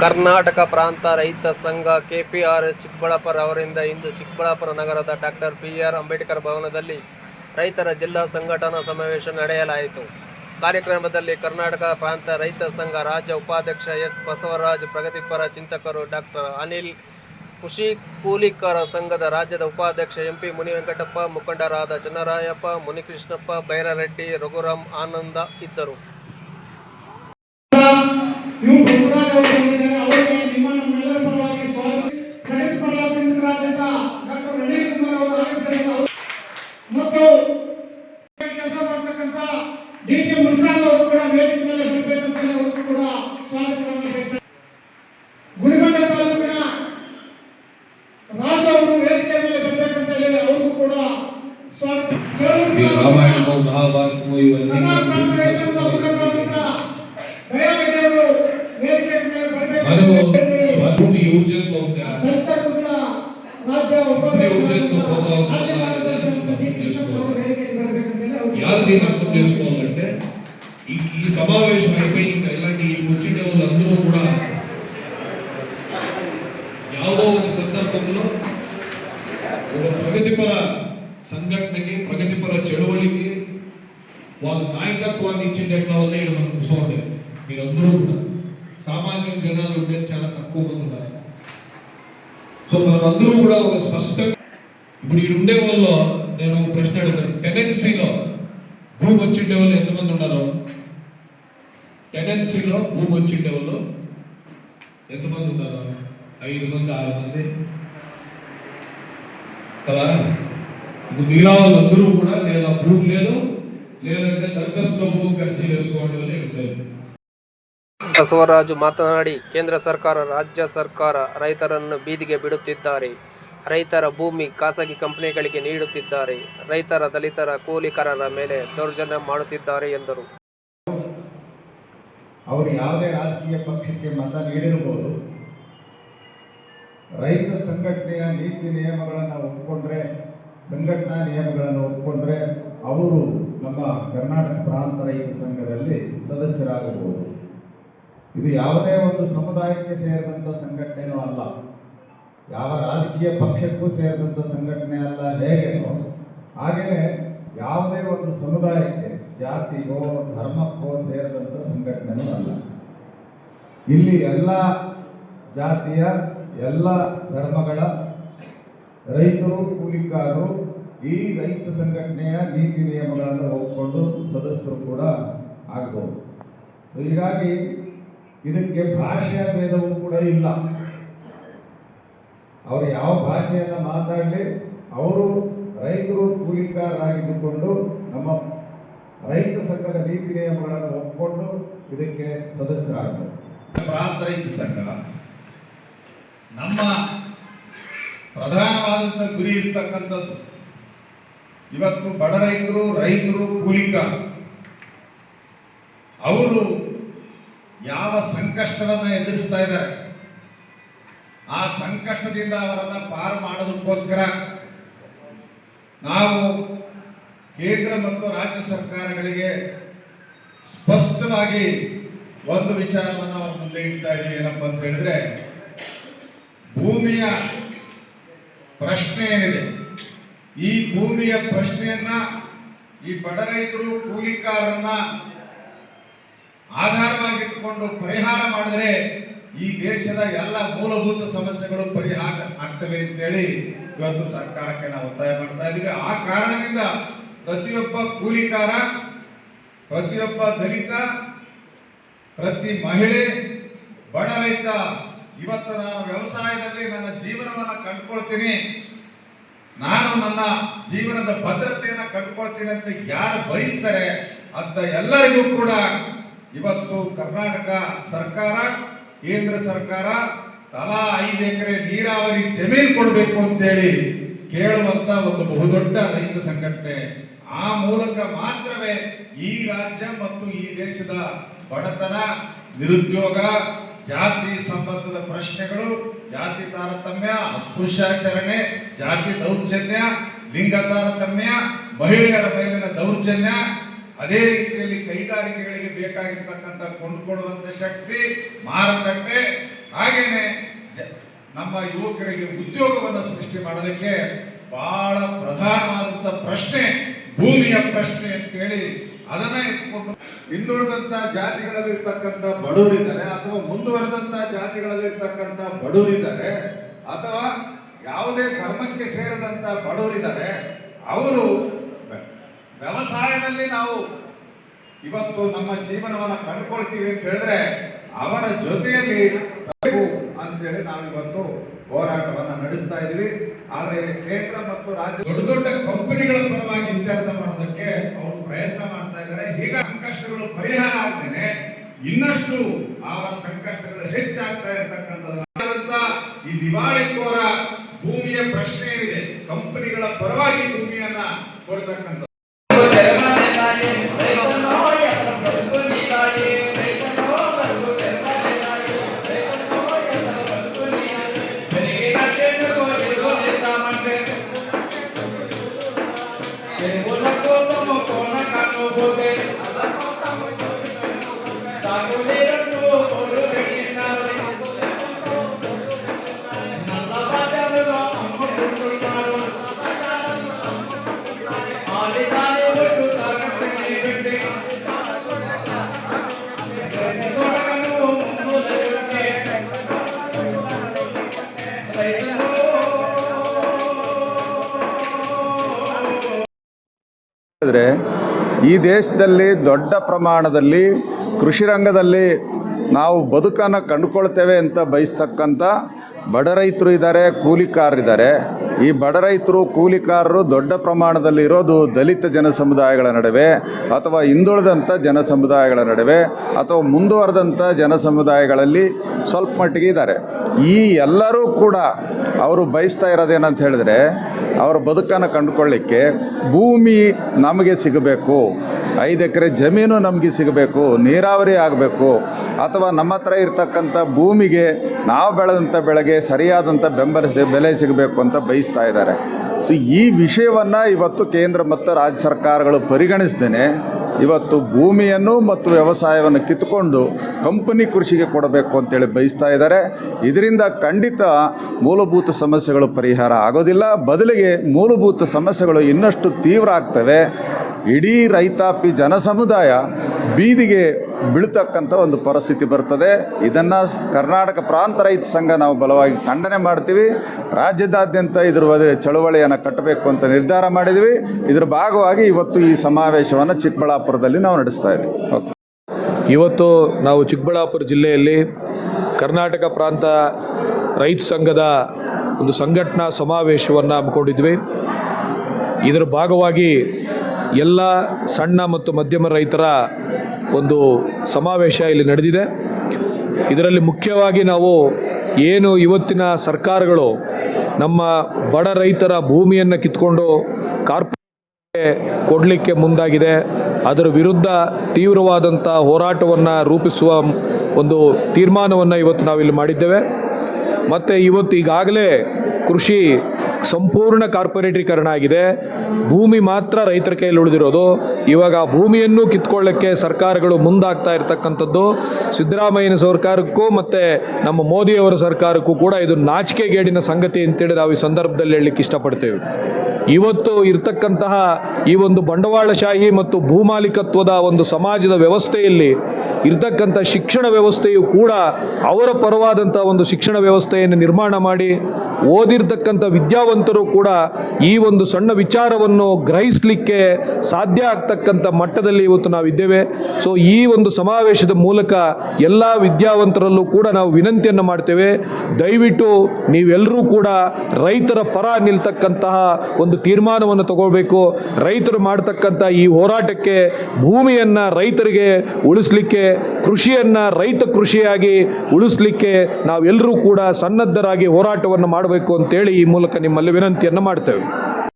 ಕರ್ನಾಟಕ ಪ್ರಾಂತ ರೈತ ಸಂಘ ಕೆಪಿಆರ್ ಚಿಕ್ಕಬಳ್ಳಾಪುರ ಅವರಿಂದ ಇಂದು ಚಿಕ್ಕಬಳ್ಳಾಪುರ ನಗರದ ಡಾಕ್ಟರ್ ಬಿ ಆರ್ ಅಂಬೇಡ್ಕರ್ ಭವನದಲ್ಲಿ ರೈತರ ಜಿಲ್ಲಾ ಸಂಘಟನಾ ಸಮಾವೇಶ ನಡೆಯಲಾಯಿತು. ಕಾರ್ಯಕ್ರಮದಲ್ಲಿ ಕರ್ನಾಟಕ ಪ್ರಾಂತ ರೈತ ಸಂಘ ರಾಜ್ಯ ಉಪಾಧ್ಯಕ್ಷ ಎಸ್ ಬಸವರಾಜ್ ಪ್ರಗತಿಪರ ಚಿಂತಕರು ಡಾಕ್ಟರ್ ಅನಿಲ್ ಕೃಷಿ ಕೂಲಿಕರ ಸಂಘದ ರಾಜ್ಯದ ಉಪಾಧ್ಯಕ್ಷ ಎಂಪಿ ಮುನಿವೆಂಕಟಪ್ಪ, ಮುಖಂಡರಾದ ಚನ್ನರಾಯಪ್ಪ, ಮುನಿಕೃಷ್ಣಪ್ಪ, ಬೈರರೆಡ್ಡಿ, ರಘುರಾಮ್ ಆನಂದ ಇದ್ದರು. ಜಿ. ಕೃಷ್ಣಪ್ಪ ಅವರು ವೇದಿಕೆಗೆ ಬರಬೇಕಂತೇಳಿ ಅವರು యారు దీన్ని అర్థం చేసుకోవాలంటే ఈ ఈ సమావేశం అయిపోయి ఇంకా ఇలాంటి వచ్చిన వాళ్ళందరూ కూడా ಯಾವುದೋ ఒక సందర్భంలో ఒక సంఘటనకి ప్రగతిపర చಳುవలికి వాళ్ళ నాయకత్వాన్ని ఇచ్చిండేట్ల వల్ల ఇక్కడ మనం కూర్చోండి మీరందరూ కూడా. సామాన్య జనాలు ఉంటే చాలా తక్కువ మంది ఉన్నారు. సో మనమందరూ కూడా ఒక స్పష్టంగా ఇప్పుడు ఇక్కడ ఉండే వాళ్ళు నేను ఒక ప్రశ్న అడుగుతాను. టెనెన్సీలో భూమి వచ్చిండే వాళ్ళు ఎంతమంది ఉన్నారు? టెనెన్సీలో భూమి వచ్చిండే వాళ్ళు ఎంతమంది ఉన్నారు? ఐదు మంది ఆరు మంది. కదా? ఇప్పుడు మిగతా వాళ్ళందరూ కూడా లేదా భూమి లేదు లేదంటే దరఖాస్తులో భూమి ఖర్చు చేసుకోవడం వల్ల ఉంటారు ಬಸವರಾಜು ಮಾತನಾಡಿ ಕೇಂದ್ರ ಸರ್ಕಾರ ರಾಜ್ಯ ಸರ್ಕಾರ ರೈತರನ್ನು ಬೀದಿಗೆ ಬಿಡುತ್ತಿದ್ದಾರೆ ರೈತರ ಭೂಮಿ ಖಾಸಗಿ ಕಂಪನಿಗಳಿಗೆ ನೀಡುತ್ತಿದ್ದಾರೆ ರೈತರ ದಲಿತರ ಕೂಲಿಕರರ ಮೇಲೆ ದೌರ್ಜನ್ಯ ಮಾಡುತ್ತಿದ್ದಾರೆ ಎಂದರು ಅವರು ಯಾವುದೇ ರಾಜಕೀಯ ಪಕ್ಷಕ್ಕೆ ಮತ ನೀಡಿರಬಹುದು ರೈತ ಸಂಘಟನೆಯ ನೀತಿ ನಿಯಮಗಳನ್ನು ಒಪ್ಪಿಕೊಂಡ್ರೆ ಸಂಘಟನಾ ನಿಯಮಗಳನ್ನು ಒಪ್ಪಿಕೊಂಡ್ರೆ ಅವರು ನಮ್ಮ ಕರ್ನಾಟಕ ಪ್ರಾಂತ ರೈತ ಸಂಘದಲ್ಲಿ ಸದಸ್ಯರಾಗಬಹುದು. ಇದು ಯಾವುದೇ ಒಂದು ಸಮುದಾಯಕ್ಕೆ ಸೇರಿದಂಥ ಸಂಘಟನೆಯೂ ಅಲ್ಲ. ಯಾವ ರಾಜಕೀಯ ಪಕ್ಷಕ್ಕೂ ಸೇರಿದಂಥ ಸಂಘಟನೆ ಅಲ್ಲ ಹೇಗೇನೋ ಹಾಗೆಯೇ ಯಾವುದೇ ಒಂದು ಸಮುದಾಯಕ್ಕೆ ಜಾತಿಗೋ, ಧರ್ಮಕ್ಕೋ ಸೇರಿದಂಥ ಸಂಘಟನೆಯೂ ಅಲ್ಲ. ಇಲ್ಲಿ ಎಲ್ಲ ಜಾತಿಯ, ಎಲ್ಲ ಧರ್ಮಗಳ ರೈತರು, ಕೂಲಿಕಾರರು ಈ ರೈತ ಸಂಘಟನೆಯ ನೀತಿ ನಿಯಮಗಳನ್ನು ಒಪ್ಪಿಕೊಂಡು ಸದಸ್ಯರು ಕೂಡ ಆಗ್ಬೋದು. ಸೊ ಹೀಗಾಗಿ ಇದಕ್ಕೆ ಭಾಷೆಯ ಭೇದವೂ ಕೂಡ ಇಲ್ಲ. ಅವರು ಯಾವ ಭಾಷೆಯನ್ನು ಮಾತಾಡಲಿ, ಅವರು ರೈತರು, ಕೂಲಿಕಾರರಾಗಿದ್ದುಕೊಂಡು ನಮ್ಮ ರೈತ ಸಂಘದ ನೀತಿ ನಿಯಮಗಳನ್ನು ಒಪ್ಪಿಕೊಂಡು ಇದಕ್ಕೆ ಸದಸ್ಯರಾಗಬಹುದು ಪ್ರಾಂತ ರೈತ ಸಂಘ ನಮ್ಮ ಪ್ರಧಾನವಾದಂಥ ಗುರಿ ಇರ್ತಕ್ಕಂಥದ್ದು. ಇವತ್ತು ಬಡ ರೈತರು ರೈತರು ಕೂಲಿಕ. ಅವರು ಯಾವ ಸಂಕಷ್ಟವನ್ನು ಎದುರಿಸ್ತಾ ಇದ್ದಾರೆ? ಆ ಸಂಕಷ್ಟದಿಂದ ಅವರನ್ನ ಪಾರು ಮಾಡೋದಕ್ಕೋಸ್ಕರ ನಾವು ಕೇಂದ್ರ ಮತ್ತು ರಾಜ್ಯ ಸರ್ಕಾರಗಳಿಗೆ ಸ್ಪಷ್ಟವಾಗಿ ಒಂದು ವಿಚಾರವನ್ನು ಅವ್ರ ಮುಂದೆ ಇಡ್ತಾ ಇದ್ದೀವಿ ಏನಪ್ಪ ಅಂತ ಹೇಳಿದ್ರೆ, ಭೂಮಿಯ ಪ್ರಶ್ನೆ ಏನಿದೆ? ಈ ಭೂಮಿಯ ಪ್ರಶ್ನೆಯನ್ನ ಈ ಬಡ ರೈತರು ಕೂಲಿಕಾರರನ್ನ ಆಧಾರವಾಗಿಟ್ಟುಕೊಂಡು ಪರಿಹಾರ ಮಾಡಿದ್ರೆ ಈ ದೇಶದ ಎಲ್ಲ ಮೂಲಭೂತ ಸಮಸ್ಯೆಗಳು ಪರಿಹಾರ ಆಗ್ತವೆ ಅಂತೇಳಿ ಇವತ್ತು ಸರ್ಕಾರಕ್ಕೆ ನಾವು ಒತ್ತಾಯ ಮಾಡ್ತಾ ಇದ್ದೀವಿ. ಆ ಕಾರಣದಿಂದ ಪ್ರತಿಯೊಬ್ಬ ಕೂಲಿಕಾರ, ಪ್ರತಿಯೊಬ್ಬ ದಲಿತ, ಪ್ರತಿ ಮಹಿಳೆ, ಬಡ ರೈತ ಇವತ್ತು ನಾನು ವ್ಯವಸಾಯದಲ್ಲಿ ನನ್ನ ಜೀವನವನ್ನು ಕಂಡುಕೊಳ್ತೀನಿ. ನಾನು ನನ್ನ ಜೀವನದ ಭದ್ರತೆಯನ್ನು ಕಂಡುಕೊಳ್ತೀನಿ ಅಂತ ಯಾರು ಬಯಸ್ತಾರೆ ಅಂತ ಎಲ್ಲರಿಗೂ ಕೂಡ ಇವತ್ತು ಕರ್ನಾಟಕ ಸರ್ಕಾರ, ಕೇಂದ್ರ ಸರ್ಕಾರ ತಲಾ ಐದು ಎಕರೆ ನೀರಾವರಿ ಜಮೀನು ಕೊಡಬೇಕು ಅಂತೇಳಿ ಕೇಳುವಂತ ಒಂದು ಬಹುದೊಡ್ಡ ರೈತ ಸಂಘಟನೆ. ಆ ಮೂಲಕ ಮಾತ್ರವೇ ಈ ರಾಜ್ಯ ಮತ್ತು ಈ ದೇಶದ ಬಡತನ, ನಿರುದ್ಯೋಗ ಜಾತಿ ಸಂಬಂಧದ ಪ್ರಶ್ನೆಗಳು, ಜಾತಿ ತಾರತಮ್ಯ, ಅಸ್ಪೃಶ್ಯಾಚರಣೆ, ಜಾತಿ ದೌರ್ಜನ್ಯ, ಲಿಂಗ ತಾರತಮ್ಯ, ಮಹಿಳೆಯರ ಮೇಲಿನ ದೌರ್ಜನ್ಯ, ಅದೇ ರೀತಿಯಲ್ಲಿ ಕೈಗಾರಿಕೆಗಳಿಗೆ ಬೇಕಾಗಿರ್ತಕ್ಕಂಥ ಕೊಂಡುಕೊಡುವಂತ ಶಕ್ತಿ, ಮಾರುಕಟ್ಟೆ, ಹಾಗೇನೆ ನಮ್ಮ ಯುವಕರಿಗೆ ಉದ್ಯೋಗವನ್ನು ಸೃಷ್ಟಿ ಮಾಡೋದಕ್ಕೆ ಬಹಳ ಪ್ರಧಾನವಾದಂತ ಪ್ರಶ್ನೆ, ಭೂಮಿಯ ಪ್ರಶ್ನೆ ಅಂತೇಳಿ ಅದನ್ನ ಇಟ್ಕೊಂಡು ಹಿಂದುಳಿದಂತ ಜಾತಿಗಳಲ್ಲಿರ್ತಕ್ಕಂಥ ಬಡವರಿದ್ದಾರೆ ಅಥವಾ ಮುಂದುವರೆದಂತ ಜಾತಿಗಳಲ್ಲಿರ್ತಕ್ಕಂಥ ಬಡವರಿದ್ದಾರೆ ಅಥವಾ ಯಾವುದೇ ಧರ್ಮಕ್ಕೆ ಸೇರದಂತ ಬಡವರಿದ್ದಾರೆ, ಅವರು ವ್ಯವಸಾಯದಲ್ಲಿ ನಾವು ಇವತ್ತು ನಮ್ಮ ಜೀವನವನ್ನು ಕಂಡುಕೊಳ್ತೀವಿ ಅಂತ ಹೇಳಿದ್ರೆ ಅವರ ಜೊತೆಯಲ್ಲಿ ಅಂತೇಳಿ ನಾವು ಇವತ್ತು ಹೋರಾಟವನ್ನು ನಡೆಸ್ತಾ ಇದ್ದೀವಿ. ಆದರೆ ಕೇಂದ್ರ ಮತ್ತು ರಾಜ್ಯ ದೊಡ್ಡ ದೊಡ್ಡ ಕಂಪನಿಗಳ ಪರವಾಗಿ ಇತ್ಯರ್ಥ ಮಾಡೋದಕ್ಕೆ ಅವರು ಪ್ರಯತ್ನ ಮಾಡ್ತಾ ಇದ್ದಾರೆ ಈಗ ಸಂಕಷ್ಟಗಳು ಪರಿಹಾರ ಆಗ್ತೇನೆ ಇನ್ನಷ್ಟು ಅವರ ಸಂಕಷ್ಟಗಳು ಹೆಚ್ಚಾಗ್ತಾ ಇರತಕ್ಕಂಥದ್ದು. ಈ ದಿವಾಳಿಕೋರ ಭೂಮಿಯ ಪ್ರಶ್ನೆ ಏನಿದೆ? ಕಂಪನಿಗಳ ಪರವಾಗಿ ಭೂಮಿಯನ್ನ ಕೊಡ್ತಕ್ಕಂಥ ಹೇಳಿದ್ರೆ ಈ ದೇಶದಲ್ಲಿ ದೊಡ್ಡ ಪ್ರಮಾಣದಲ್ಲಿ ಕೃಷಿ ರಂಗದಲ್ಲಿ ನಾವು ಬದುಕನ್ನು ಕಂಡುಕೊಳ್ತೇವೆ ಅಂತ ಬಯಸ್ತಕ್ಕಂಥ ಬಡ ರೈತರು ಇದ್ದಾರೆ ಕೂಲಿಕಾರರಿದ್ದಾರೆ ಈ ಬಡ ರೈತರು, ಕೂಲಿಕಾರರು ದೊಡ್ಡ ಪ್ರಮಾಣದಲ್ಲಿ ಇರೋದು ದಲಿತ ಜನ ಸಮುದಾಯಗಳ ನಡುವೆ ಅಥವಾ ಹಿಂದುಳಿದಂಥ ಜನ ಸಮುದಾಯಗಳ ನಡುವೆ ಅಥವಾ ಮುಂದುವರೆದಂಥ ಜನ ಸಮುದಾಯಗಳಲ್ಲಿ ಸ್ವಲ್ಪ ಮಟ್ಟಿಗೆ ಇದ್ದಾರೆ. ಈ ಎಲ್ಲರೂ ಕೂಡ ಅವರು ಬಯಸ್ತಾ ಇರೋದೇನಂತ ಹೇಳಿದ್ರೆ ಅವರ ಬದುಕನ್ನು ಕಂಡುಕೊಳ್ಳಿಕ್ಕೆ ಭೂಮಿ ನಮಗೆ ಸಿಗಬೇಕು. ಐದು ಎಕರೆ ಜಮೀನು ನಮಗೆ ಸಿಗಬೇಕು. ನೀರಾವರಿ ಆಗಬೇಕು. ಅಥವಾ ನಮ್ಮ ಹತ್ರ ಇರತಕ್ಕಂಥ ಭೂಮಿಗೆ ನಾವು ಬೆಳೆದಂಥ ಬೆಳೆಗೆ ಸರಿಯಾದಂಥ ಬೆಂಬಲ ಬೆಲೆ ಸಿಗಬೇಕು ಅಂತ ಬಯಸ್ತಾ ಇದ್ದಾರೆ. ಸೊ ಈ ವಿಷಯವನ್ನು ಇವತ್ತು ಕೇಂದ್ರ ಮತ್ತು ರಾಜ್ಯ ಸರ್ಕಾರಗಳು ಪರಿಗಣಿಸ್ದೇನೆ ಇವತ್ತು ಭೂಮಿಯನ್ನು ಮತ್ತು ವ್ಯವಸಾಯವನ್ನು ಕಿತ್ಕೊಂಡು ಕಂಪನಿ ಕೃಷಿಗೆ ಕೊಡಬೇಕು ಅಂತೇಳಿ ಬಯಸ್ತಾ ಇದ್ದಾರೆ. ಇದರಿಂದ ಖಂಡಿತ ಮೂಲಭೂತ ಸಮಸ್ಯೆಗಳು ಪರಿಹಾರ ಆಗೋದಿಲ್ಲ. ಬದಲಿಗೆ ಮೂಲಭೂತ ಸಮಸ್ಯೆಗಳು ಇನ್ನಷ್ಟು ತೀವ್ರ ಆಗ್ತವೆ. ಇಡೀ ರೈತಾಪಿ ಜನಸಮುದಾಯ ಬೀದಿಗೆ ಬೀಳ್ತಕ್ಕಂಥ ಒಂದು ಪರಿಸ್ಥಿತಿ ಬರ್ತದೆ. ಇದನ್ನು ಕರ್ನಾಟಕ ಪ್ರಾಂತ ರೈತ ಸಂಘ ನಾವು ಬಲವಾಗಿ ಖಂಡನೆ ಮಾಡ್ತೀವಿ. ರಾಜ್ಯದಾದ್ಯಂತ ಇದ್ರ ಚಳುವಳಿಯನ್ನು ಕಟ್ಟಬೇಕು ಅಂತ ನಿರ್ಧಾರ ಮಾಡಿದ್ವಿ. ಇದರ ಭಾಗವಾಗಿ ಇವತ್ತು ಈ ಸಮಾವೇಶವನ್ನು ಚಿಕ್ಕಬಳ್ಳಾಪುರದಲ್ಲಿ ನಾವು ನಡೆಸ್ತಾ ಇದ್ದೀವಿ ಇವತ್ತು ನಾವು ಚಿಕ್ಕಬಳ್ಳಾಪುರ ಜಿಲ್ಲೆಯಲ್ಲಿ ಕರ್ನಾಟಕ ಪ್ರಾಂತ ರೈತ ಸಂಘದ ಒಂದು ಸಂಘಟನಾ ಸಮಾವೇಶವನ್ನು ಹಮ್ಮಿಕೊಂಡಿದ್ವಿ. ಇದರ ಭಾಗವಾಗಿ ಎಲ್ಲ ಸಣ್ಣ ಮತ್ತು ಮಧ್ಯಮ ರೈತರ ಒಂದು ಸಮಾವೇಶ ಇಲ್ಲಿ ನಡೆದಿದೆ. ಇದರಲ್ಲಿ ಮುಖ್ಯವಾಗಿ ನಾವು ಏನು ಇವತ್ತಿನ ಸರ್ಕಾರಗಳು ನಮ್ಮ ಬಡ ರೈತರ ಭೂಮಿಯನ್ನು ಕಿತ್ಕೊಂಡು ಕಾರ್ಪೊರೇಟ್ ಕೊಡಲಿಕ್ಕೆ ಮುಂದಾಗಿದೆ. ಅದರ ವಿರುದ್ಧ ತೀವ್ರವಾದಂಥ ಹೋರಾಟವನ್ನು ರೂಪಿಸುವ ಒಂದು ತೀರ್ಮಾನವನ್ನು ಇವತ್ತು ನಾವಿಲ್ಲಿ ಮಾಡಿದ್ದೇವೆ. ಮತ್ತು ಇವತ್ತು ಈಗಾಗಲೇ ಕೃಷಿ ಸಂಪೂರ್ಣ ಕಾರ್ಪೊರೇಟೀಕರಣ ಆಗಿದೆ. ಭೂಮಿ ಮಾತ್ರ ರೈತರ ಕೈಯಲ್ಲಿ ಉಳಿದಿರೋದು. ಇವಾಗ ಭೂಮಿಯನ್ನು ಕಿತ್ಕೊಳ್ಳೋಕ್ಕೆ ಸರ್ಕಾರಗಳು ಮುಂದಾಗ್ತಾ ಇರತಕ್ಕಂಥದ್ದು ಸಿದ್ದರಾಮಯ್ಯನ ಸರ್ಕಾರಕ್ಕೂ ಮತ್ತು ನಮ್ಮ ಮೋದಿಯವರ ಸರ್ಕಾರಕ್ಕೂ ಕೂಡ ಇದು ನಾಚಿಕೆಗೇಡಿನ ಸಂಗತಿ ಅಂತೇಳಿ ನಾವು ಈ ಸಂದರ್ಭದಲ್ಲಿ ಹೇಳಲಿಕ್ಕೆ ಇಷ್ಟಪಡ್ತೇವೆ. ಇವತ್ತು ಇರತಕ್ಕಂತಹ ಈ ಒಂದು ಬಂಡವಾಳಶಾಹಿ ಮತ್ತು ಭೂಮಾಲೀಕತ್ವದ ಒಂದು ಸಮಾಜದ ವ್ಯವಸ್ಥೆಯಲ್ಲಿ ಇರ್ತಕ್ಕಂಥ ಶಿಕ್ಷಣ ವ್ಯವಸ್ಥೆಯು ಕೂಡ ಅವರ ಪರವಾದಂಥ ಒಂದು ಶಿಕ್ಷಣ ವ್ಯವಸ್ಥೆಯನ್ನು ನಿರ್ಮಾಣ ಮಾಡಿ ಓದಿರ್ತಕ್ಕಂಥ ವಿದ್ಯಾವಂತರು ಕೂಡ ಈ ಒಂದು ಸಣ್ಣ ವಿಚಾರವನ್ನು ಗ್ರಹಿಸಲಿಕ್ಕೆ ಸಾಧ್ಯ ಆಗ್ತಕ್ಕಂಥ ಮಟ್ಟದಲ್ಲಿ ಇವತ್ತು ನಾವಿದ್ದೇವೆ. ಸೊ ಈ ಒಂದು ಸಮಾವೇಶದ ಮೂಲಕ ಎಲ್ಲ ವಿದ್ಯಾವಂತರಲ್ಲೂ ಕೂಡ ನಾವು ವಿನಂತಿಯನ್ನು ಮಾಡ್ತೇವೆ. ದಯವಿಟ್ಟು ನೀವೆಲ್ಲರೂ ಕೂಡ ರೈತರ ಪರ ನಿಲ್ತಕ್ಕಂತಹ ಒಂದು ತೀರ್ಮಾನವನ್ನು ತಗೋಬೇಕು. ರೈತರು ಮಾಡ್ತಕ್ಕಂಥ ಈ ಹೋರಾಟಕ್ಕೆ ಭೂಮಿಯನ್ನು ರೈತರಿಗೆ ಉಳಿಸ್ಲಿಕ್ಕೆ ಕೃಷಿಯನ್ನು ರೈತ ಕೃಷಿಯಾಗಿ ಉಳಿಸ್ಲಿಕ್ಕೆ ನಾವೆಲ್ಲರೂ ಕೂಡ ಸನ್ನದ್ಧರಾಗಿ ಹೋರಾಟವನ್ನು ಮಾಡಬೇಕು ಅಂತೇಳಿ ಈ ಮೂಲಕ ನಿಮ್ಮಲ್ಲಿ ವಿನಂತಿಯನ್ನು ಮಾಡ್ತೇವೆ.